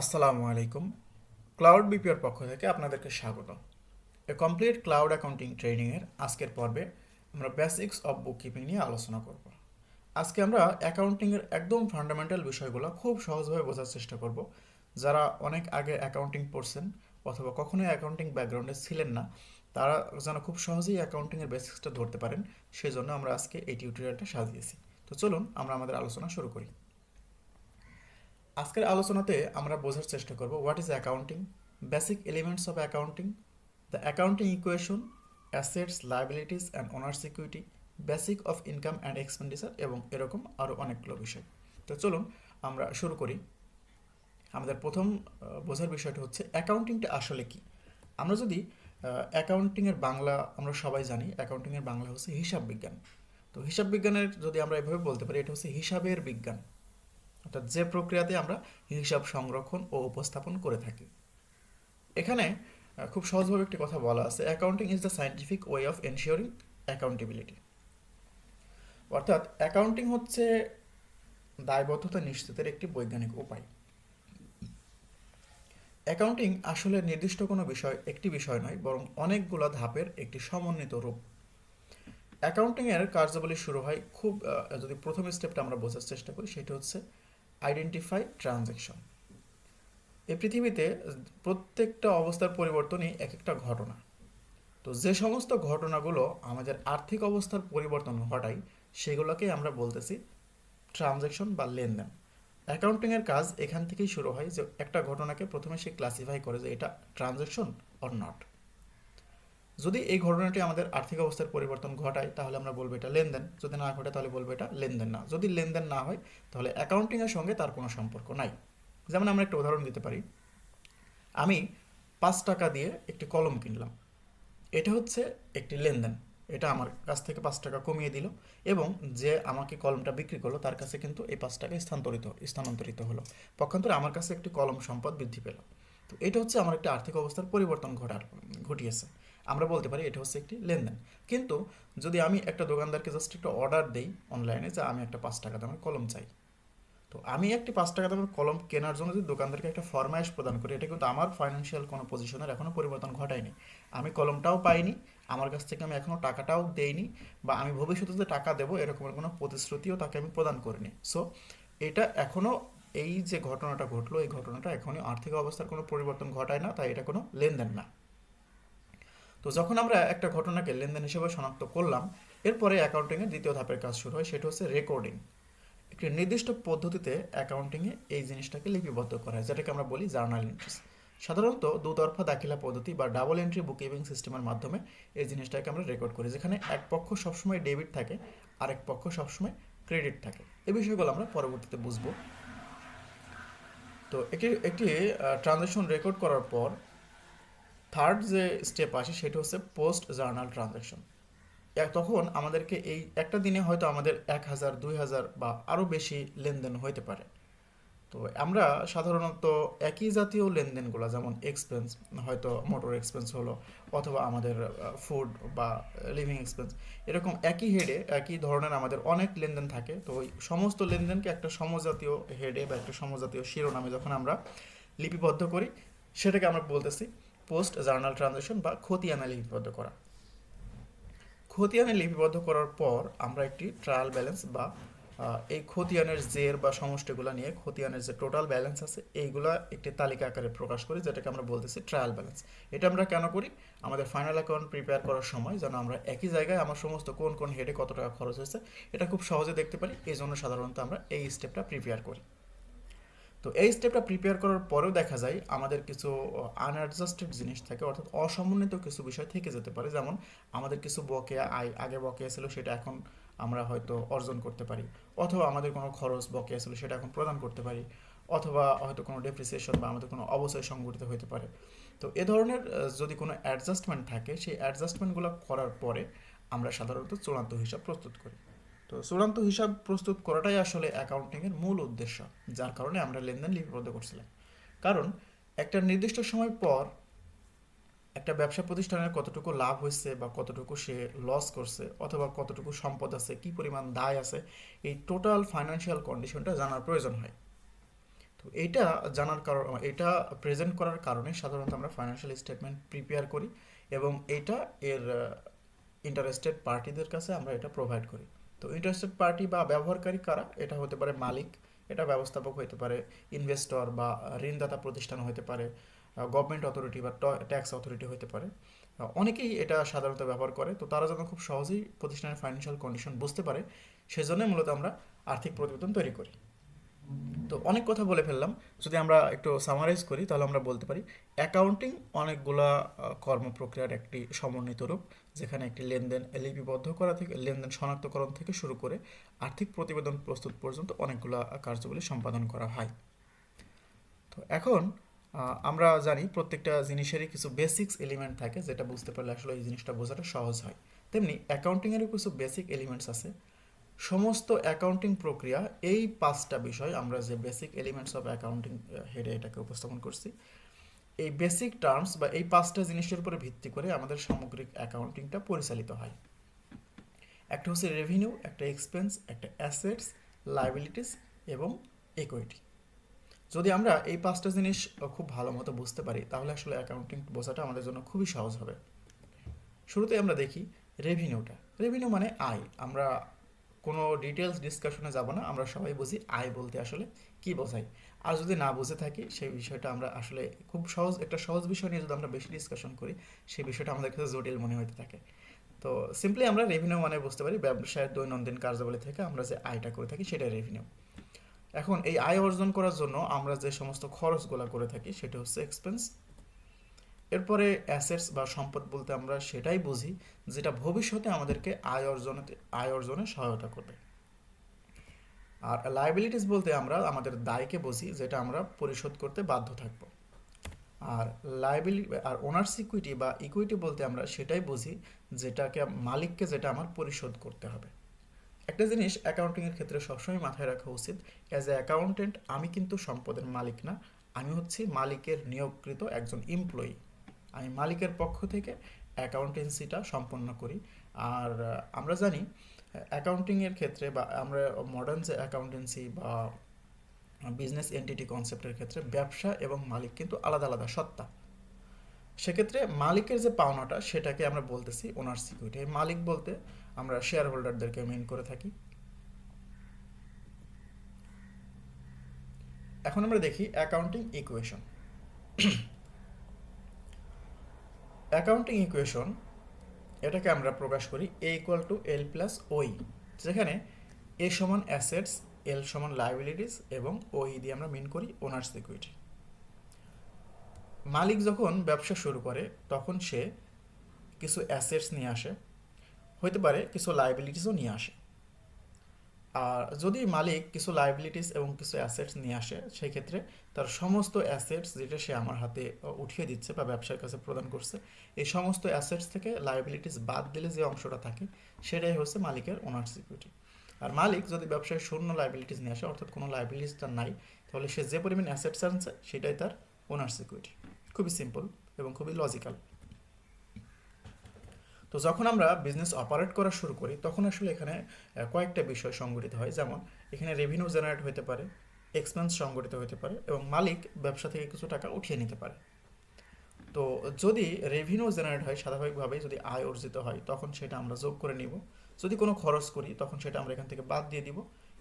আসসালামু আলাইকুম। ক্লাউড বিপিওর পক্ষ থেকে আপনাদেরকে স্বাগত এ কমপ্লিট ক্লাউড অ্যাকাউন্টিং ট্রেনিংয়ের আজকের পর্বে আমরা বেসিক্স অফ বুক কিপিং নিয়ে আলোচনা করব। আজকে আমরা অ্যাকাউন্টিংয়ের একদম ফান্ডামেন্টাল বিষয়গুলো খুব সহজভাবে বোঝার চেষ্টা করব। যারা অনেক আগে অ্যাকাউন্টিং পড়ছেন অথবা কখনোই অ্যাকাউন্টিং ব্যাকগ্রাউন্ডে ছিলেন না, তারা যেন খুব সহজেই অ্যাকাউন্টিংয়ের বেসিক্সটা ধরতে পারেন, সেজন্য আমরা আজকে এই টিউটোরিয়ালটা সাজিয়েছি। তো চলুন আমরা আমাদের আলোচনা শুরু করি। আজকের আলোচনাতে আমরা বোঝার চেষ্টা করব what is accounting basic elements of accounting the accounting equation assets liabilities and owner security basic of income and expenditure এবং এরকম আরও অনেকগুলো বিষয়। তো চলুন আমরা শুরু করি। আমাদের প্রথম বোঝার বিষয়টা হচ্ছে অ্যাকাউন্টিংটা আসলে কি? আমরা যদি অ্যাকাউন্টিংয়ের বাংলা আমরা সবাই জানি অ্যাকাউন্টিংয়ের বাংলা হচ্ছে হিসাব বিজ্ঞান। তো হিসাব বিজ্ঞানের যদি আমরা এভাবে বলতে পারি, এটা হচ্ছে হিসাবের বিজ্ঞান। অর্থাৎ যে প্রক্রিয়াতে আমরা হিসাব সংরক্ষণ ও উপস্থাপন করে থাকি। এখানে খুব সহজভাবে একটি কথা বলা আছে। Accounting is the scientific way of ensuring accountability অর্থাৎ অ্যাকাউন্টিং হচ্ছে দায়বদ্ধতা নিশ্চিতের একটি বৈজ্ঞানিক উপায়। অ্যাকাউন্টিং আসলে নির্দিষ্ট কোনো বিষয়, একটি বিষয় নয়, বরং অনেকগুলো ধাপের একটি সমন্বিত রূপ। অ্যাকাউন্টিংয়ের কার্যাবলী শুরু হয় খুব যদি প্রথম স্টেপটা আমরা বোঝার চেষ্টা করি, সেটা হচ্ছে আইডেন্টিফাই ট্রানজ্যাকশন এই পৃথিবীতে প্রত্যেকটা অবস্থার পরিবর্তনই এক একটা ঘটনা। তো যে সমস্ত ঘটনাগুলো আমাদের আর্থিক অবস্থার পরিবর্তন ঘটায় সেগুলোকেই আমরা বলতেছি ট্রানজ্যাকশন বা লেনদেন। অ্যাকাউন্টিংয়ের কাজ এখান থেকেই শুরু হয় যে একটা ঘটনাকে প্রথমে সে ক্লাসিফাই করে যে এটা ট্রানজ্যাকশন অর নট যদি এই ঘটনাটি আমাদের আর্থিক অবস্থার পরিবর্তন ঘটায়, তাহলে আমরা বলব এটা লেনদেন। যদি না ঘটে, তাহলে বলব এটা লেনদেন না। যদি লেনদেন না হয়, তাহলে অ্যাকাউন্টিংয়ের সঙ্গে তার কোনো সম্পর্ক নাই। যেমন আমরা একটা উদাহরণ দিতে পারি। আমি পাঁচ টাকা দিয়ে একটি কলম কিনলাম। এটা হচ্ছে একটি লেনদেন। এটা আমার কাছ থেকে পাঁচ টাকা কমিয়ে দিল এবং যে আমাকে কলমটা বিক্রি করল, তার কাছে কিন্তু এই পাঁচ টাকা স্থানান্তরিত স্থানান্তরিত হলো। পক্ষান্তরে আমার কাছে একটি কলম সম্পদ বৃদ্ধি পেল। তো এটা হচ্ছে আমার একটা আর্থিক অবস্থার পরিবর্তন ঘটার, ঘটিয়েছে। আমরা বলতে পারি এটা হচ্ছে একটি লেনদেন। কিন্তু যদি আমি একটা দোকানদারকে জাস্ট একটা অর্ডার দেই অনলাইনে যে আমি একটা পাঁচ টাকা দামের কলম চাই। তো আমি একটি পাঁচ টাকা দামের কলম কেনার জন্য যদি দোকানদারকে একটা ফরমাইশ প্রদান করি, এটা কিন্তু আমার ফাইন্যান্সিয়াল কোনো পজিশনের এখনও পরিবর্তন ঘটায়নি। আমি কলমটাও পাইনি, আমার কাছ থেকে আমি এখনও টাকাটাও দেইনি বা আমি ভবিষ্যতে যে টাকা দেবো এরকমের কোনো প্রতিশ্রুতিও তাকে আমি প্রদান করিনি। সো এটা এখনও এই যে ঘটনাটা ঘটলো, এই ঘটনাটা এখনই আর্থিক অবস্থার কোনো পরিবর্তন ঘটায় না, তাই এটা কোনো লেনদেন না। তো যখন আমরা একটা ঘটনাকে লেনদেন হিসেবে শনাক্ত করলাম, এরপরে অ্যাকাউন্টিংয়ের দ্বিতীয় ধাপের কাজ শুরু হয়, সেটা হচ্ছে রেকর্ডিং একটি নির্দিষ্ট পদ্ধতিতে অ্যাকাউন্টিংয়ে এই জিনিসটাকে লিপিবদ্ধ করা হয়, যেটাকে আমরা বলি জার্নাল এন্ট্রিস সাধারণত দুতরফা দাখিলা পদ্ধতি বা ডাবল এন্ট্রি বুক সিস্টেমের মাধ্যমে এই জিনিসটাকে আমরা রেকর্ড করি, যেখানে এক পক্ষ সবসময় ডেবিট থাকে আর এক পক্ষ সবসময় ক্রেডিট থাকে। এই বিষয়গুলো আমরা পরবর্তীতে বুঝব। তো একটি একটি ট্রানজ্যাকশন রেকর্ড করার পর থার্ড যে স্টেপ আসে সেটা হচ্ছে পোস্ট জার্নাল ট্রানজ্যাকশন তখন আমাদেরকে এই একটা দিনে হয়তো আমাদের এক হাজার, দুই হাজার বা আরও বেশি লেনদেন হইতে পারে। তো আমরা সাধারণত একই জাতীয় লেনদেনগুলো, যেমন এক্সপেন্স হয়তো মোটর এক্সপেন্স হলো, অথবা আমাদের ফুড বা লিভিং এক্সপেন্স এরকম একই হেডে একই ধরনের আমাদের অনেক লেনদেন থাকে। তো ওই সমস্ত লেনদেনকে একটা সমজাতীয় হেডে বা একটা সমজাতীয় শিরোনামে যখন আমরা লিপিবদ্ধ করি, সেটাকে আমরা বলতেছি পোস্ট জার্নাল ট্রানজ্যাকশন বা খতিয়ানা লিপিবদ্ধ করা। খতিয়ানে লিপিবদ্ধ করার পর আমরা একটি ট্রায়াল ব্যালেন্স বা এই খতিয়ানের জের বা সমষ্টিগুলো নিয়ে, খতিয়ানের যে টোটাল ব্যালেন্স আছে, এইগুলা একটি তালিকা আকারে প্রকাশ করি, যেটাকে আমরা বলতেছি ট্রায়াল ব্যালেন্স। এটা আমরা কেন করি? আমাদের ফাইনাল অ্যাকাউন্ট প্রিপেয়ার করার সময় যেন আমরা একই জায়গায় আমার সমস্ত কোন কোন হেডে কত টাকা খরচ হয়েছে, এটা খুব সহজে দেখতে পারি। এই জন্য সাধারণত আমরা এই স্টেপটা প্রিপেয়ার করি। তো এই স্টেপটা প্রিপেয়ার করার পরেও দেখা যায় আমাদের কিছু আনঅ্যাডজাস্টেড জিনিস থাকে, অর্থাৎ অসমন্বিত কিছু বিষয় থেকে যেতে পারে। যেমন আমাদের কিছু বকেয়া আয় আগে বকেয়া ছিল, সেটা এখন আমরা হয়তো অর্জন করতে পারি। অথবা আমাদের কোনো খরচ বকেয়া ছিল, সেটা এখন প্রদান করতে পারি। অথবা হয়তো কোনো ডেপ্রিসিয়েশন বা আমাদের কোনো অবচয় সংঘটিত হতে পারে। তো এ ধরনের যদি কোনো অ্যাডজাস্টমেন্ট থাকে, সেই অ্যাডজাস্টমেন্টগুলো করার পরে আমরা সাধারণত চূড়ান্ত হিসাব প্রস্তুত করি। তো চূড়ান্ত হিসাব প্রস্তুত করাটাই আসলে অ্যাকাউন্টিংয়ের মূল উদ্দেশ্য, যার কারণে আমরা লেনদেন লিপিবদ্ধ করছিলাম। কারণ একটা নির্দিষ্ট সময় পর একটা ব্যবসা প্রতিষ্ঠানের কতটুকু লাভ হয়েছে বা কতটুকু সে লস করছে অথবা কতটুকু সম্পদ আছে, কি পরিমাণ দায় আছে, এই টোটাল ফাইন্যান্সিয়াল কন্ডিশনটা জানার প্রয়োজন হয়। তো এইটা জানার কারণ এটা প্রেজেন্ট করার কারণে সাধারণত আমরা ফাইন্যান্সিয়াল স্টেটমেন্ট প্রিপেয়ার করি এবং এটা এর ইন্টারেস্টেড পার্টিদের কাছে আমরা এটা প্রোভাইড করি। তো ইন্টারেস্টেড পার্টি বা ব্যবহারকারী কারা? এটা হতে পারে মালিক, এটা ব্যবস্থাপক হতে পারে ইনভেস্টর বা ঋণদাতা প্রতিষ্ঠান হতে পারে গভর্নমেন্ট অথরিটি বা ট্যাক্স অথরিটি হতে পারে। অনেকেই এটা সাধারণত ব্যবহার করে। তো তারা যেন খুব সহজেই প্রতিষ্ঠানের ফাইন্যান্সিয়াল কন্ডিশন বুঝতে পারে সেজন্য মূলত আমরা আর্থিক প্রতিবেদন তৈরি করি। তো অনেক কথা বলে ফেললাম। যদি আমরা একটু সামারাইজ করি তাহলে আমরা বলতে পারি অ্যাকাউন্টিং অনেকগুলা আহ, কর্মপ্রক্রিয়ার একটি সমন্বিত রূপ যেখানে একটি লেনদেন লিপিবদ্ধ করা থেকে লেনদেন শনাক্তকরণ থেকে শুরু করে আর্থিক প্রতিবেদন প্রস্তুত পর্যন্ত অনেকগুলা কার্যগুলি সম্পাদন করা হয়। তো এখন আমরা জানি প্রত্যেকটা জিনিসেরই কিছু বেসিক্স এলিমেন্ট থাকে যেটা বুঝতে পারলে আসলে এই জিনিসটা বোঝাটা সহজ হয়। তেমনি অ্যাকাউন্টিংয়েরও কিছু বেসিক এলিমেন্টস আছে। সমস্ত অ্যাকাউন্টিং প্রক্রিয়া, এই পাঁচটা বিষয় আমরা যে বেসিক এলিমেন্টস অফ অ্যাকাউন্টিং হেডে এটাকে উপস্থাপন করছি, এই বেসিক টার্মস বা এই পাঁচটা জিনিসের উপরে ভিত্তি করে আমাদের সামগ্রিক অ্যাকাউন্টিংটা পরিচালিত হয়। একটা হচ্ছে রেভিনিউ একটা এক্সপেন্স একটা অ্যাসেটস লাইবিলিটিস এবং ইকুইটি যদি আমরা এই পাঁচটা জিনিস খুব ভালো মতো বুঝতে পারি, তাহলে আসলে অ্যাকাউন্টিং বোঝাটা আমাদের জন্য খুবই সহজ হবে। শুরুতে আমরা দেখি রেভিনিউটা রেভিনিউ মানে আয়। আমরা কোনো ডিটেলস ডিসকাশনে যাব না, আমরা সবাই বুঝি আয় বলতে আসলে কি বোঝায়। আর যদি না বুঝে থাকি, সেই বিষয়টা আমরা আসলে খুব সহজ, একটা সহজ বিষয় নিয়ে যদি আমরা বেশি ডিসকাশন করি, সেই বিষয়টা আমাদের কাছে জটিল মনে হতে থাকে। তো সিম্পলি আমরা রেভিনিউ মানে বুঝতে পারি, ব্যবসায়ের দৈনন্দিন কার্যাবলী থেকে আমরা যে আয়টা করে থাকি, সেটাই রেভিনিউ এখন এই আয় অর্জন করার জন্য আমরা যে সমস্ত খরচগুলো করে থাকি, সেটা হচ্ছে এক্সপেন্স এরপরে অ্যাসেটস বা সম্পদ বলতে আমরা সেটাই বুঝি, যেটা ভবিষ্যতে আমাদেরকে আয় অর্জনে আয় অর্জনে সহায়তা করবে। আর লাইবিলিটিস বলতে আমরা আমাদের দায়কে বুঝি, যেটা আমরা পরিশোধ করতে বাধ্য থাকব। আর লাইবিলি আর ওনার্স ইকুইটি বা ইকুইটি বলতে আমরা সেটাই বুঝি, যেটাকে, মালিককে যেটা আমার পরিশোধ করতে হবে। একটা জিনিস অ্যাকাউন্টিংয়ের ক্ষেত্রে সবসময় মাথায় রাখা উচিত অ্যাজ এ অ্যাকাউন্টেন্ট আমি কিন্তু সম্পদের মালিক না, আমি হচ্ছি মালিকের নিয়োগকৃত একজন এমপ্লয়ি আমি মালিকের পক্ষ থেকে অ্যাকাউন্টেন্সিটা সম্পন্ন করি। আর আমরা জানি, অ্যাকাউন্টিংয়ের ক্ষেত্রে বা আমরা মডার্ন যে অ্যাকাউন্টেন্সি বা বিজনেস এন্টিটি কনসেপ্টের ক্ষেত্রে ব্যবসা এবং মালিক কিন্তু আলাদা আলাদা সত্তা। সেক্ষেত্রে মালিকের যে পাওনাটা, সেটাকে আমরা বলতেছি ওনার সিকিউরিটি মালিক বলতে আমরা শেয়ার হোল্ডারদেরকে মেন করে থাকি। এখন আমরা দেখি অ্যাকাউন্টিং ইকুয়েশন অ্যাকাউন্টিং ইকুয়েশন, এটাকে আমরা প্রকাশ করি A equal to L plus O E যেখানে এ সমান অ্যাসেটস এল সমান লাইবিলিটিস এবং ওই দিয়ে আমরা মিন করি ওনার্স ইকুইটি মালিক যখন ব্যবসা শুরু করে, তখন সে কিছু অ্যাসেটস নিয়ে আসে হতে পারে কিছু লাইবিলিটিসও নিয়ে আসে। আর যদি মালিক কিছু লাইবিলিটিস এবং কিছু অ্যাসেটস নিয়ে আসে সেই ক্ষেত্রে তার সমস্ত অ্যাসেটস যেটা সে আমার হাতে উঠিয়ে দিচ্ছে বা ব্যবসার কাছে প্রদান করছে, এই সমস্ত অ্যাসেটস থেকে লাইবিলিটিস বাদ দিলে যে অংশটা থাকে, সেটাই হচ্ছে মালিকের ওনার সিকিউরিটি আর মালিক যদি ব্যবসায় শূন্য লাইবিলিটিস নিয়ে আসে, অর্থাৎ কোনো লাইবিলিটিস তার নাই, তাহলে সে যে পরিমাণ অ্যাসেটস আনছে, সেটাই তার ওনার সিকিউরিটি খুবই সিম্পল এবং খুবই লজিক্যাল তো যখন আমরা বিজনেস অপারেট করা শুরু করি, তখন আসলে এখানে কয়েকটা বিষয় সংগঠিত হয়। যেমন, এখানে রেভিনিউ জেনারেট হতে পারে এক্সপেন্স সংগঠিত হতে পারে এবং মালিক ব্যবসা থেকে কিছু টাকা উঠিয়ে নিতে পারে। তো যদি রেভিনিউ জেনারেট হয়, স্বাভাবিকভাবেই যদি আয় অর্জিত হয়, তখন সেটা আমরা যোগ করে নিব। যদি কোনো খরচ করি, তখন সেটা আমরা এখান থেকে বাদ দিয়ে দিব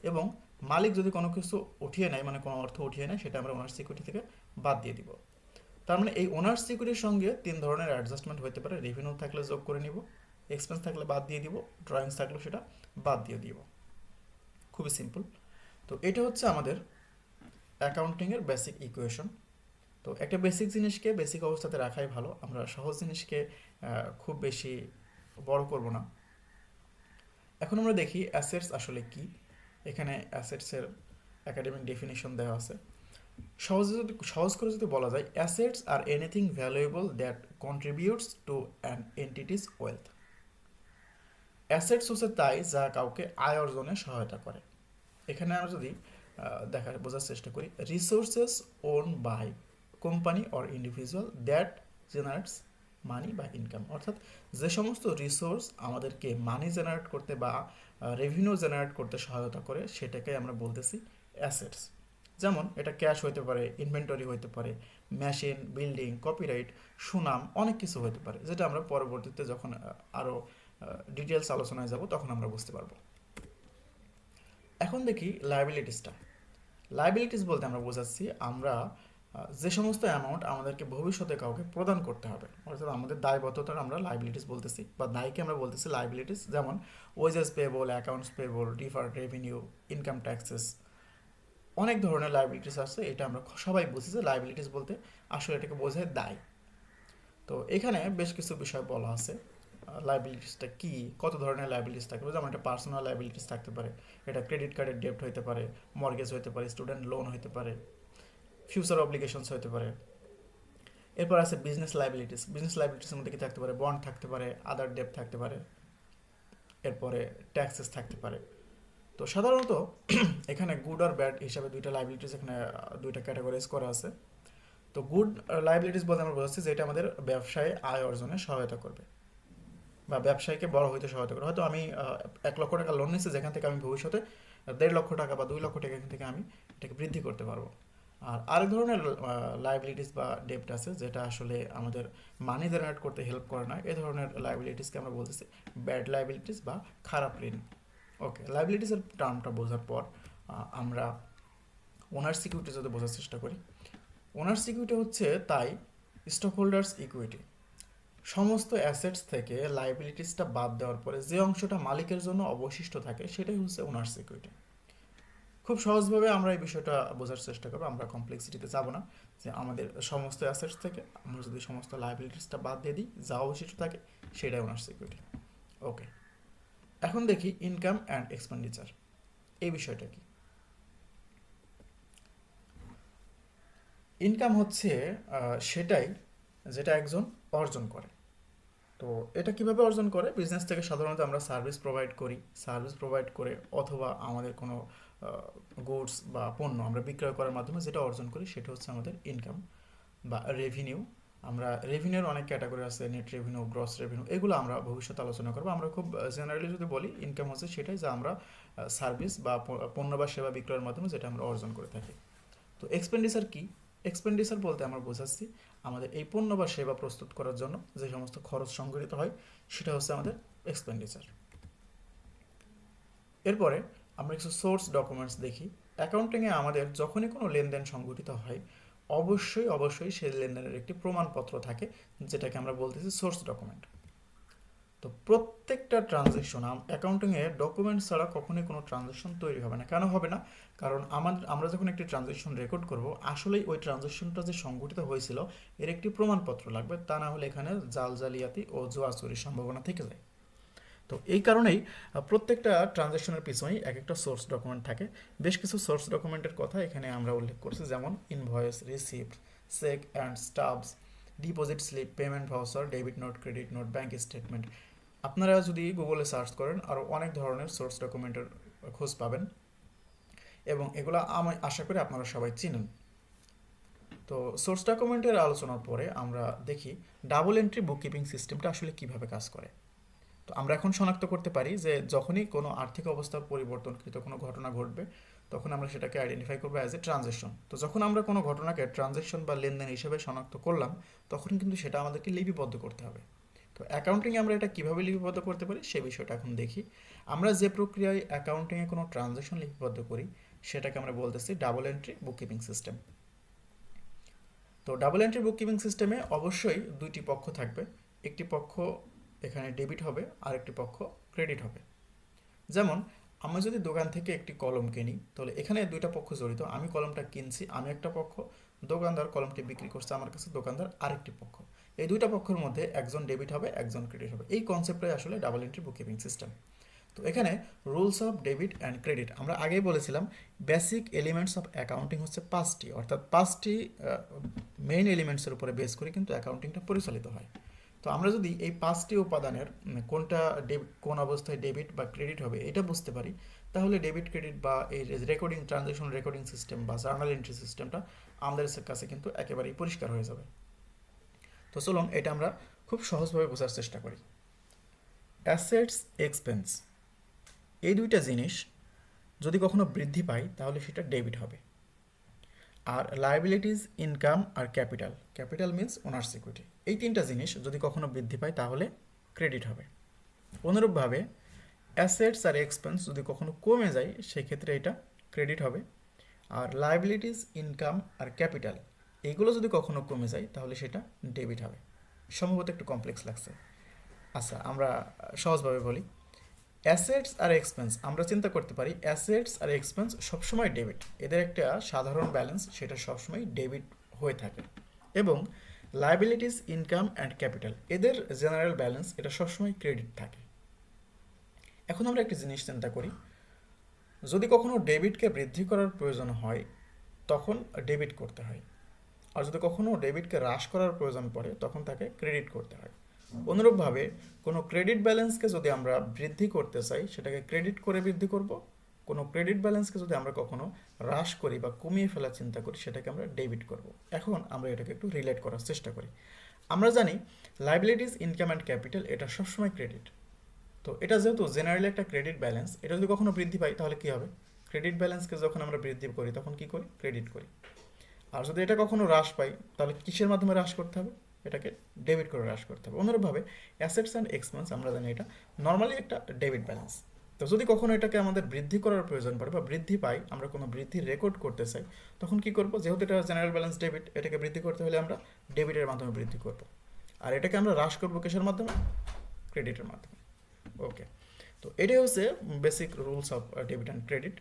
এবং মালিক যদি কোনো কিছু উঠিয়ে নেয় মানে কোনো অর্থ উঠিয়ে নেয়, সেটা আমরা ওনার সিকিউরিটি থেকে বাদ দিয়ে দিব। তার মানে এই ওনার সিকিউরিটির সঙ্গে তিন ধরনের অ্যাডজাস্টমেন্ট হতে পারে। রেভিনিউ থাকলে যোগ করে নিব এক্সপেন্স থাকলে বাদ দিয়ে দিব ড্রয়িংস থাকলে সেটা বাদ দিয়ে দিব। খুবই সিম্পল তো এটা হচ্ছে আমাদের অ্যাকাউন্টিংয়ের বেসিক ইকুয়েশন তো একটা বেসিক জিনিসকে বেসিক অবস্থাতে রাখাই ভালো। আমরা সহজ জিনিসকে খুব বেশি বড় করব না। এখন আমরা দেখি অ্যাসেটস আসলে কি। এখানে অ্যাসেটসের একাডেমিক ডেফিনেশন দেওয়া আছে। সহজ সহজ করে যদি বলা যায় assets are anything valuable that contributes to an entity's wealth assets হচ্ছে তাই যা কাউকে আয় অর্জনে সহায়তা করে। এখানে আমরা যদি দেখার, বোঝার চেষ্টা করি resources own by company or individual that generates money বা ইনকাম অর্থাৎ যে সমস্ত রিসোর্স আমাদেরকে মানি জেনারেট করতে বা রেভিনিউ জেনারেট করতে সহায়তা করে, সেটাকে আমরা বলতেছি অ্যাসেটস যেমন এটা ক্যাশ হতে পারে ইনভেন্টরি হতে পারে মেশিন বিল্ডিং কপিরাইট সুনাম, অনেক কিছু হতে পারে, যেটা আমরা পরবর্তীতে যখন আরও ডিটেলস আলোচনায় যাব তখন আমরা বুঝতে পারব। এখন দেখি লাইবিলিটিসটা লাইবিলিটিস বলতে আমরা বোঝাচ্ছি আমরা যে সমস্ত অ্যামাউন্ট আমাদেরকে ভবিষ্যতে কাউকে প্রদান করতে হবে, অর্থাৎ আমাদের দায়বদ্ধতার আমরা লাইবিলিটিস বলতেছি, বা দায়কে আমরা বলতেছি লাইবিলিটিস যেমন wages payable accounts payable deferred revenue income taxes অনেক ধরনের লাইবিলিটিস আছে, এটা আমরা সবাই বুঝি যে লাইবিলিটিস বলতে আসলে এটাকে বোঝায় দায়। তো এখানে বেশ কিছু বিষয় বলা আছে লাইবিলিটিসটা কি, কত ধরনের লাইবিলিটিস থাকবে যেমন এটা পার্সোনাল লাইবিলিটিস থাকতে পারে, এটা ক্রেডিট কার্ডের ডেপ্ট হতে পারে মর্গেজ হতে পারে স্টুডেন্ট লোন হতে পারে ফিউচার অব্লিগেশনস হতে পারে। এরপর আছে বিজনেস লাইবিলিটিস বিজনেস লাইবিলিটিসের মধ্যে কি থাকতে পারে বন্ড থাকতে পারে আদার ডেপ থাকতে পারে, এরপরে ট্যাক্সেস থাকতে পারে। তো সাধারণত এখানে গুড আর ব্যাড হিসাবে দুইটা লাইবিলিটিস এখানে দুইটা ক্যাটাগরাইজ করা আছে। তো গুড লাইবিলিটিস বলতে আমরা বোঝাচ্ছি যে এটা আমাদের ব্যবসায় আয় অর্জনে সহায়তা করবে বা ব্যবসায়ীকে বড় হইতে সহায়তা করবে। হয়তো আমি এক লক্ষ টাকা লোন নিচ্ছি যেখান থেকে আমি ভবিষ্যতে দেড় লক্ষ টাকা বা দুই লক্ষ টাকা এখান থেকে আমি এটাকে বৃদ্ধি করতে পারব। আর আরেক ধরনের লাইবিলিটিস বা ডেপ্ট আছে, যেটা আসলে আমাদের মানি জেনারেট করতে হেল্প করে না, এ ধরনের লাইবিলিটিসকে আমরা বলতেছি ব্যাড লাইবিলিটিস বা খারাপ ঋণ। ওকে লাইবিলিটিসের টার্মটা বোঝার পর আমরা ওনার সিকিউরিটি যদি বোঝার চেষ্টা করি ওনার সিকিউরিটি হচ্ছে তাই স্টক হোল্ডার্স ইকুইটি সমস্ত অ্যাসেটস থেকে লাইবিলিটিসটা বাদ দেওয়ার পরে যে অংশটা মালিকের জন্য অবশিষ্ট থাকে, সেটাই হচ্ছে ওনার সিকিউরিটি খুব সহজভাবে আমরা এই বিষয়টা বোঝার চেষ্টা করব, আমরা কমপ্লেক্সিটিতে যাব না, যে আমাদের সমস্ত অ্যাসেটস থেকে আমরা যদি সমস্ত লাইবিলিটিসটা বাদ দিয়ে দিই, যা অবশিষ্ট থাকে, সেটাই ওনার সিকিউরিটি ওকে এখন দেখি ইনকাম অ্যান্ড এক্সপেন্ডিচার এই বিষয়টা কি? ইনকাম হচ্ছে সেটাই যেটা একজন অর্জন করে। তো এটা কীভাবে অর্জন করে? বিজনেস থেকে সাধারণত আমরা সার্ভিস প্রোভাইড করি। সার্ভিস প্রোভাইড করে অথবা আমাদের কোনো গুডস বা পণ্য আমরা বিক্রয় করার মাধ্যমে যেটা অর্জন করি, সেটা হচ্ছে আমাদের ইনকাম বা রেভিনিউ আমরা রেভিনিউর অনেক ক্যাটাগরি আছে নেট রেভিনিউ গ্রস রেভিনিউ এগুলো আমরা ভবিষ্যতে আলোচনা করব। আমরা খুব জেনারেলি যদি বলি ইনকাম হচ্ছে সেটাই যা আমরা সার্ভিস বা পণ্য বা সেবা বিক্রয়ের মাধ্যমে যেটা আমরা অর্জন করে থাকি। তো এক্সপেন্ডিচার কি? এক্সপেন্ডিচার বলতে আমরা বোঝাচ্ছি আমাদের এই পণ্য বা সেবা প্রস্তুত করার জন্য যে সমস্ত খরচ সংগঠিত হয়, সেটা হচ্ছে আমাদের এক্সপেন্ডিচার এরপরে আমরা কিছু সোর্স ডকুমেন্টস দেখি। অ্যাকাউন্টিংয়ে আমাদের যখনই কোনো লেনদেন সংগঠিত হয় অবশ্যই অবশ্যই সেই লেনদেনের একটি প্রমাণপত্র থাকে, যেটাকে আমরা বলতেছি সোর্স ডকুমেন্ট তো প্রত্যেকটা ট্রানজেকশন অ্যাকাউন্টিংয়ে ডকুমেন্ট ছাড়া কখনোই কোনো ট্রানজেকশন তৈরি হবে না। কেন হবে না? কারণ আমাদের, আমরা যখন একটি ট্রানজেকশন রেকর্ড করব, আসলেই ওই ট্রানজেকশনটা যে সংগঠিত হয়েছিল, এর একটি প্রমাণপত্র লাগবে। তা না হলে এখানে জাল, জালিয়াতি ও জোয়া চুরির সম্ভাবনা থেকে যায়। তো এই কারণেই প্রত্যেকটা ট্রানজ্যাকশনের পিছনেই এক একটা সোর্স ডকুমেন্ট থাকে। বেশ কিছু সোর্স ডকুমেন্টের কথা এখানে আমরা উল্লেখ করছি, যেমন invoice receipt cheque and stubs deposit slip payment voucher debit note credit note bank statement আপনারা যদি গুগলে সার্চ করেন আরও অনেক ধরনের সোর্স ডকুমেন্টের খোঁজ পাবেন। এবং এগুলো আমি আশা করি আপনারা সবাই চিনেন। তো সোর্স ডকুমেন্টের আলোচনার পরে আমরা দেখি ডাবল এন্ট্রি বুক কিপিং সিস্টেমটা আসলে কীভাবে কাজ করে। তো আমরা এখন শনাক্ত করতে পারি যে যখনই কোনো আর্থিক অবস্থার পরিবর্তনকৃত কোনো ঘটনা ঘটবে, তখন আমরা সেটাকে আইডেন্টিফাই করব অ্যাজ এ ট্রানজেকশন তো যখন আমরা কোনো ঘটনাকে ট্রানজেকশন বা লেনদেন হিসেবে শনাক্ত করলাম, তখন কিন্তু সেটা আমাদেরকে লিপিবদ্ধ করতে হবে। তো অ্যাকাউন্টিংয়ে আমরা এটা কীভাবে লিপিবদ্ধ করতে পারি, সে বিষয়টা এখন দেখি। আমরা যে প্রক্রিয়ায় অ্যাকাউন্টিংয়ে কোনো ট্রানজেকশন লিপিবদ্ধ করি, সেটাকে আমরা বলতেছি double entry book keeping system তো ডাবল এন্ট্রি বুক কিপিং সিস্টেমে অবশ্যই দুইটি পক্ষ থাকবে। একটি পক্ষ এখানে ডেবিট হবে আর একটি পক্ষ ক্রেডিট হবে। যেমন, আমি যদি দোকান থেকে একটি কলম কিনি, তাহলে এখানে দুইটা পক্ষ জড়িত। আমি কলমটা কিনছি, আমি একটা পক্ষ, দোকানদার কলমটি বিক্রি করছে, আমার কাছে দোকানদার আরেকটি পক্ষ। এই দুইটা পক্ষের মধ্যে একজন ডেবিট হবে, একজন ক্রেডিট হবে। এই কনসেপ্টটাই আসলে ডাবল এন্ট্রি বুককিপিং সিস্টেম তো এখানে rules of debit and credit আমরা আগেই বলেছিলাম বেসিক এলিমেন্টস অফ অ্যাকাউন্টিং হচ্ছে পাঁচটি। অর্থাৎ পাঁচটি মেইন এলিমেন্টসের উপরে বেস করে কিন্তু অ্যাকাউন্টিংটা পরিচালিত হয়। তো আমরা যদি এই পাঁচটি উপাদানের কোনটা ডেবিট কোন অবস্থায় ডেবিট বা ক্রেডিট হবে এটা বুঝতে পারি, তাহলে ডেবিট, ক্রেডিট বা এই রেকর্ডিং ট্রানজ্যাকশন রেকর্ডিং সিস্টেম বা জার্নাল এন্ট্রি সিস্টেমটা আমাদের কাছে কিন্তু একেবারেই পরিষ্কার হয়ে যাবে। তো চলুন এটা আমরা খুব সহজভাবে বোঝার চেষ্টা করি। Assets expense. এই দুইটা জিনিস যদি কখনো বৃদ্ধি পায়, তাহলে সেটা ডেবিট হবে। আর লাইবিলিটিস ইনকাম আর capital. Capital means owner security এই তিনটা জিনিস যদি কখনো বৃদ্ধি পায়, তাহলে ক্রেডিট হবে। অনুরূপভাবে অ্যাসেটস আর এক্সপেন্স যদি কখনো কমে যায়, সেক্ষেত্রে এটা ক্রেডিট হবে। আর লাইবিলিটিস ইনকাম আর ক্যাপিটাল এগুলো যদি কখনো কমে যায়, তাহলে সেটা ডেবিট হবে। সম্ভবত একটু কমপ্লেক্স লাগছে। আচ্ছা আমরা সহজভাবে বলি। অ্যাসেটস আর এক্সপেন্স আমরা চিন্তা করতে পারি অ্যাসেটস আর এক্সপেন্স সবসময় ডেবিট এদের একটা সাধারণ ব্যালেন্স সেটা সবসময় ডেবিট হয়ে থাকে। এবং লাইবিলিটিস ইনকাম অ্যান্ড ক্যাপিটাল এদের জেনারেল ব্যালেন্স এটা সবসময় ক্রেডিট থাকে। এখন আমরা একটি জিনিস চিন্তা করি। যদি কখনো ডেবিটকে বৃদ্ধি করার প্রয়োজন হয়, তখন ডেবিট করতে হয়। আর যদি কখনো ডেবিটকে হ্রাস করার প্রয়োজন পড়ে, তখন তাকে ক্রেডিট করতে হয়। অনুরূপভাবে কোনো ক্রেডিট ব্যালেন্সকে যদি আমরা বৃদ্ধি করতে চাই, সেটাকে ক্রেডিট করে বৃদ্ধি করব। কোনো ক্রেডিট ব্যালেন্সকে যদি আমরা কখনো হ্রাস করি বা কমিয়ে ফেলার চিন্তা করি, সেটাকে আমরা ডেবিট করব। এখন আমরা এটাকে একটু রিলেট করার চেষ্টা করি। আমরা জানি লাইবিলিটিস ইনকাম অ্যান্ড ক্যাপিটাল এটা সবসময় ক্রেডিট তো এটা যেহেতু জেনারেলি একটা ক্রেডিট ব্যালেন্স এটা যদি কখনো বৃদ্ধি পাই, তাহলে কী হবে? ক্রেডিট ব্যালেন্সকে যখন আমরা বৃদ্ধি করি, তখন কী করি? ক্রেডিট করি। আর যদি এটা কখনো হ্রাস পাই, তাহলে কিসের মাধ্যমে হ্রাস করতে হবে? এটাকে ডেবিট করে হ্রাস করতে হবে। অনুরূপভাবে অ্যাসেটস অ্যান্ড এক্সপেন্স আমরা জানি এটা নর্মালি একটা ডেবিট ব্যালেন্স তো যদি কখনো এটাকে আমাদের বৃদ্ধি করার প্রয়োজন পড়ে বা বৃদ্ধি পাই, আমরা কোনো বৃদ্ধি রেকর্ড করতে চাই, তখন কি করব? যেহেতু এটা জেনারেল ব্যালেন্স ডেবিট এটাকে বৃদ্ধি করতে হলে আমরা ডেবিটের মাধ্যমে বৃদ্ধি করব। আর এটাকে আমরা হ্রাস করব কিসের মাধ্যমে? ক্রেডিটের মাধ্যমে। ওকে তো এটাই হচ্ছে basic rules of debit and credit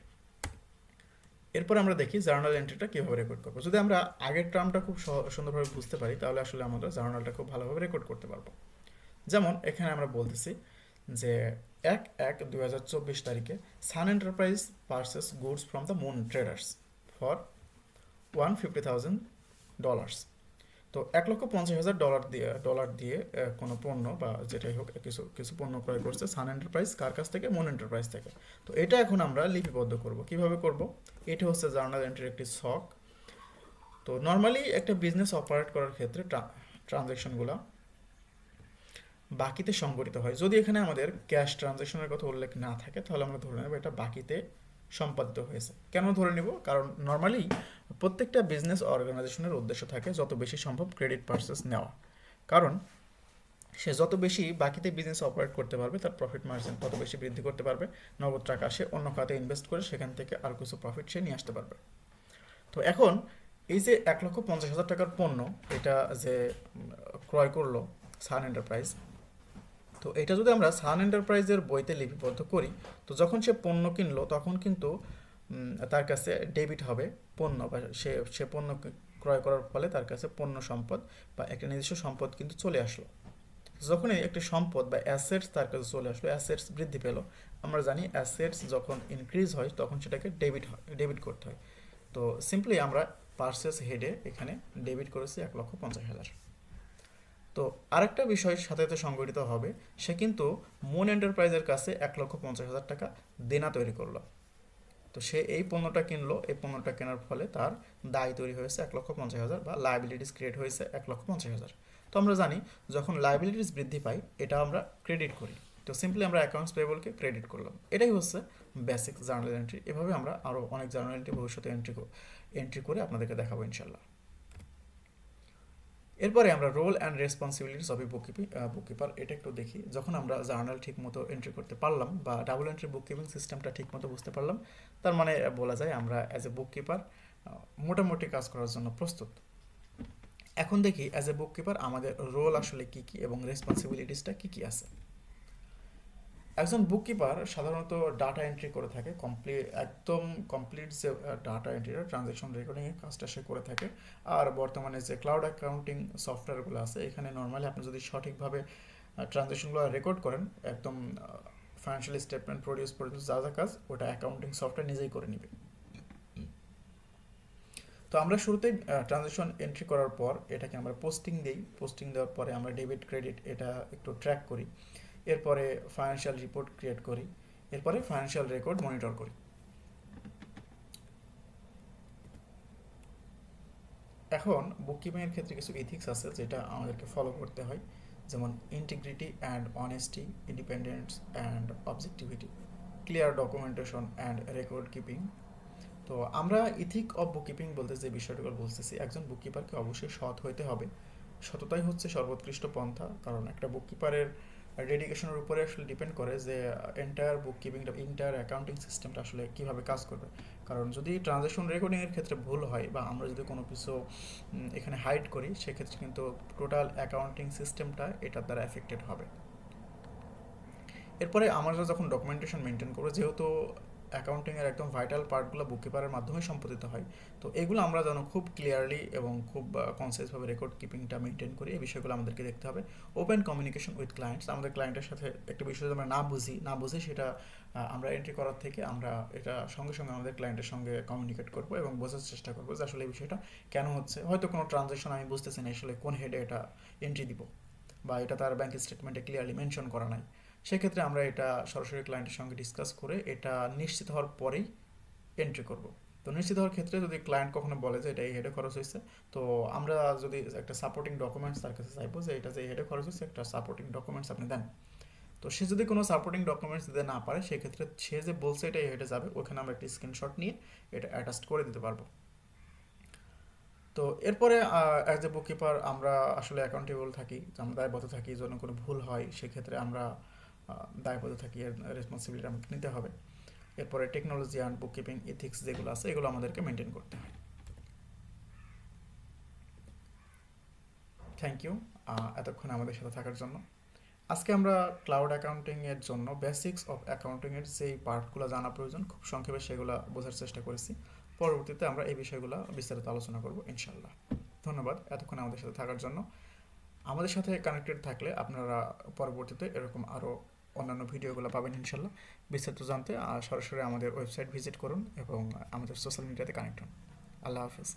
এরপর আমরা দেখি জার্নাল এন্ট্রিটা কীভাবে রেকর্ড করব। যদি আমরা আগের টার্মটা খুব সুন্দরভাবে বুঝতে পারি, তাহলে আসলে আমরা জার্নালটা খুব ভালোভাবে রেকর্ড করতে পারব। যেমন এখানে আমরা বলতেছি যে এক এক দুই হাজার চব্বিশ তারিখে Sun Enterprise purchases goods from the Moon Traders for one fifty thousand dollars তো এক লক্ষ পঞ্চাশ হাজার ডলার দিয়ে ডলার দিয়ে কোনো পণ্য বা যেটাই হোক কিছু কিছু পণ্য ক্রয় করছে সান এন্টারপ্রাইজ কার কাছ থেকে? মন এন্টারপ্রাইজ থেকে। তো এটা এখন আমরা লিপিবদ্ধ করব। কীভাবে করব? এটা হচ্ছে জার্নাল এন্ট্রির একটি শখ। তো নর্মালি একটা বিজনেস অপারেট করার ক্ষেত্রে ট্রানজ্যাকশনগুলো বাকিতে সংগঠিত হয়। যদি এখানে আমাদের ক্যাশ ট্রানজ্যাকশনের কথা উল্লেখ না থাকে, তাহলে আমরা ধরে নেব এটা বাকিতে সম্পাদিত হয়েছে। কেন ধরে নেব? কারণ নর্মালি প্রত্যেকটা বিজনেস অর্গানাইজেশনের উদ্দেশ্য থাকে যত বেশি সম্ভব ক্রেডিট পার্সেস নেওয়া। কারণ সে যত বেশি বাকিতে বিজনেস অপারেট করতে পারবে, তার প্রফিট মার্জিন তত বেশি বৃদ্ধি করতে পারবে, নগদ টাকা সে অন্য খাতে ইনভেস্ট করে সেখান থেকে আর কিছু প্রফিট সে নিয়ে আসতে পারবে। তো এখন এই যে এক লক্ষ পঞ্চাশ হাজার টাকার পণ্য, এটা যে ক্রয় করল সান এন্টারপ্রাইজ তো এটা যদি আমরা সান এন্টারপ্রাইজের বইতে লিপিবদ্ধ করি, তো যখন সে পণ্য কিনলো, তখন কিন্তু তার কাছে ডেবিট হবে পণ্য বা সে সে পণ্য ক্রয় করার ফলে তার কাছে পণ্য সম্পদ বা একটা নির্দিষ্ট সম্পদ কিন্তু চলে আসলো। যখনই একটি সম্পদ বা অ্যাসেটস তার কাছে চলে আসলো অ্যাসেটস বৃদ্ধি পেল, আমরা জানি অ্যাসেটস যখন ইনক্রিজ হয়, তখন সেটাকে ডেবিট হয় ডেবিট করতে হয়। তো সিম্পলি আমরা পার্সেস হেডে এখানে ডেবিট করেছি এক লক্ষ পঞ্চাশ হাজার। তো আরেকটা বিষয়ের সাথে তো সংগঠিত হবে, সে কিন্তু মুন এন্টারপ্রাইজের কাছে এক লক্ষ পঞ্চাশ হাজার টাকা দেনা তৈরি করল। তো সে এই পণ্যটা কিনলো, এই পণ্যটা কেনার ফলে তার দায় তৈরি হয়েছে এক লক্ষ পঞ্চাশ হাজার বা লাইবিলিটিস ক্রিয়েট হয়েছে এক লক্ষ পঞ্চাশ হাজার। তো আমরা জানি, যখন লাইবিলিটিস বৃদ্ধি পাই এটা আমরা ক্রেডিট করি। তো সিম্পলি আমরা অ্যাকাউন্টস পেবলকে ক্রেডিট করলাম। এটাই হচ্ছে বেসিক জার্নাল এন্ট্রি এভাবে আমরা আরও অনেক জার্নাল এন্ট্রি ভবিষ্যতে এন্ট্রি এন্ট্রি করে আপনাদেরকে দেখাবো ইনশাল্লাহ এরপরে আমরা role and responsibilities of book keeping book bookkeeper এটা একটু দেখি। যখন আমরা জার্নাল ঠিক মতো এন্ট্রি করতে পারলাম বা ডাবল এন্ট্রি বুক কিপিং সিস্টেমটা ঠিক মতো বুঝতে পারলাম, তার মানে বলা যায় আমরা অ্যাজ এ বুক কিপার মোটামুটি কাজ করার জন্য প্রস্তুত। এখন দেখি অ্যাজ এ বুক কিপার আমাদের রোল আসলে কী কী এবং রেসপন্সিবিলিটিসটা কী কী আছে। একজন বুককিপার সাধারণত ডাটা এন্ট্রি করে থাকে কমপ্লিট একদম কমপ্লিট যে ডাটা এন্ট্রিটা ট্রানজ্যাকশন রেকর্ডিংয়ের কাজটা সে করে থাকে। আর বর্তমানে যে ক্লাউড অ্যাকাউন্টিং সফটওয়্যারগুলো আছে, এখানে নর্মালি আপনি যদি সঠিকভাবে ট্রানজ্যাকশনগুলো রেকর্ড করেন, একদম ফাইন্যান্সিয়াল স্টেটমেন্ট প্রডিউস পর্যন্ত যা যা কাজ, ওটা অ্যাকাউন্টিং সফটওয়্যার নিজেই করে নেবে। তো আমরা শুরুতেই ট্রানজ্যাকশন এন্ট্রি করার পর এটাকে আমরা পোস্টিং দিই। পোস্টিং দেওয়ার পরে আমরা ডেবিট ক্রেডিট এটা একটু ট্র্যাক করি। এরপরে ফাইন্যান্সিয়াল রিপোর্ট ক্রিয়েট করি, এরপরে ফাইন্যান্সিয়াল রেকর্ড মনিটর করি। এখন বুককিপিংয়ের ক্ষেত্রে কিছু ইথিক্স আছে যেটা আমাদেরকে ফলো করতে হয়, যেমন integrity and honesty independence and objectivity clear documentation and record keeping তো আমরা ইথিক অফ বুককিপিং বলতে যে বিষয়গুলো বলতেছি, একজন বুককিপারকে অবশ্যই সৎ হইতে হবে। সততাই হচ্ছে সর্বোৎকৃষ্ট পন্থা, কারণ একটা বুককিপারের ডেডিকেশনের উপরে আসলে ডিপেন্ড করে যে এন্টায়ার বুক কিপিংটা এন্টায়ার অ্যাকাউন্টিং সিস্টেমটা আসলে কীভাবে কাজ করবে। কারণ যদি ট্রানজ্যাকশন রেকর্ডিংয়ের ক্ষেত্রে ভুল হয় বা আমরা যদি কোনো কিছু এখানে হাইড করি, সেক্ষেত্রে কিন্তু টোটাল অ্যাকাউন্টিং সিস্টেমটা এটার দ্বারা এফেক্টেড হবে। এরপরে আমরা যখন ডকুমেন্টেশন মেনটেন করব, যেহেতু অ্যাকাউন্টিংয়ের একদম ভাইটাল পার্টগুলো বুককিপারের মাধ্যমে সম্পাদিত হয়। তো এগুলো আমরা যেন খুব ক্লিয়ারলি এবং খুব কনসিয়াসভাবে রেকর্ড কিপিংটা মেনটেন করি, এই বিষয়গুলো আমাদেরকে দেখতে হবে। ওপেন কমিউনিকেশন উইথ ক্লায়েন্টস আমাদের ক্লায়েন্টের সাথে একটা বিষয় আমরা না বুঝি না বুঝি সেটা আমরা এন্ট্রি করার থেকে আমরা এটা সঙ্গে সঙ্গে আমাদের ক্লায়েন্টের সঙ্গে কমিউনিকেট করব এবং বোঝার চেষ্টা করব যে আসলে এই বিষয়টা কেন হচ্ছে। হয়তো কোনো ট্রানজ্যাকশন আমি বুঝতেছি না, আসলে কোন হেডে এটা এন্ট্রি দিব বা এটা তার ব্যাংক স্টেটমেন্টে ক্লিয়ারলি মেনশন করা নাই। সেক্ষেত্রে আমরা এটা সরাসরি ক্লায়েন্টের সঙ্গে ডিসকাস করে এটা নিশ্চিত হওয়ার পরেই এন্ট্রি করব। তো নিশ্চিত হওয়ার ক্ষেত্রে যদি ক্লায়েন্ট কখনো বলে যে এটা এই হেডে খরচ হয়েছে তো আমরা যদি একটা সাপোর্টিং ডকুমেন্টস তার কাছে চাইব যে এটা যে হেডে খরচ হয়েছে একটা সাপোর্টিং ডকুমেন্টস আপনি দেন। তো সে যদি কোনো সাপোর্টিং ডকুমেন্টস দিতে না পারে, সেক্ষেত্রে সে যে বলছে এটা এই হেডে যাবে, ওখানে আমরা একটা স্ক্রিনশট নিয়ে এটা অ্যাটাচ করে দিতে পারব। তো এরপরে অ্যাজ এ বুককিপার আমরা আসলে অ্যাকাউন্টেবল থাকি, আমরা দায়বদ্ধ থাকি যদি কোনো ভুল হয়, সেক্ষেত্রে আমরা দায়বদ্ধ থাকি, এর রেসপন্সিবিলিটি আমাকে নিতে হবে। এরপরে টেকনোলজি অ্যান্ড বুককিপিং ইথিক্স যেগুলো আছে, এগুলো আমাদেরকে মেনটেন করতে হয়। থ্যাংক ইউ এতক্ষণ আমাদের সাথে থাকার জন্য। আজকে আমরা ক্লাউড অ্যাকাউন্টিং এর জন্য বেসিক্স অফ অ্যাকাউন্টিং এর যেই পার্টগুলো জানা প্রয়োজন, খুব সংক্ষেপে সেগুলো বোঝার চেষ্টা করেছি। পরবর্তীতে আমরা এই বিষয়গুলো বিস্তারিত আলোচনা করব ইনশাল্লাহ ধন্যবাদ এতক্ষণ আমাদের সাথে থাকার জন্য। আমাদের সাথে কানেক্টেড থাকলে আপনারা পরবর্তীতে এরকম আরও অন্যান্য ভিডিওগুলো পাবেন ইনশাল্লাহ। বিস্তারিত জানতে সরাসরি আমাদের ওয়েবসাইট ভিজিট করুন এবং আমাদের সোশ্যাল মিডিয়াতে কানেক্ট হন। আল্লাহ হাফেজ।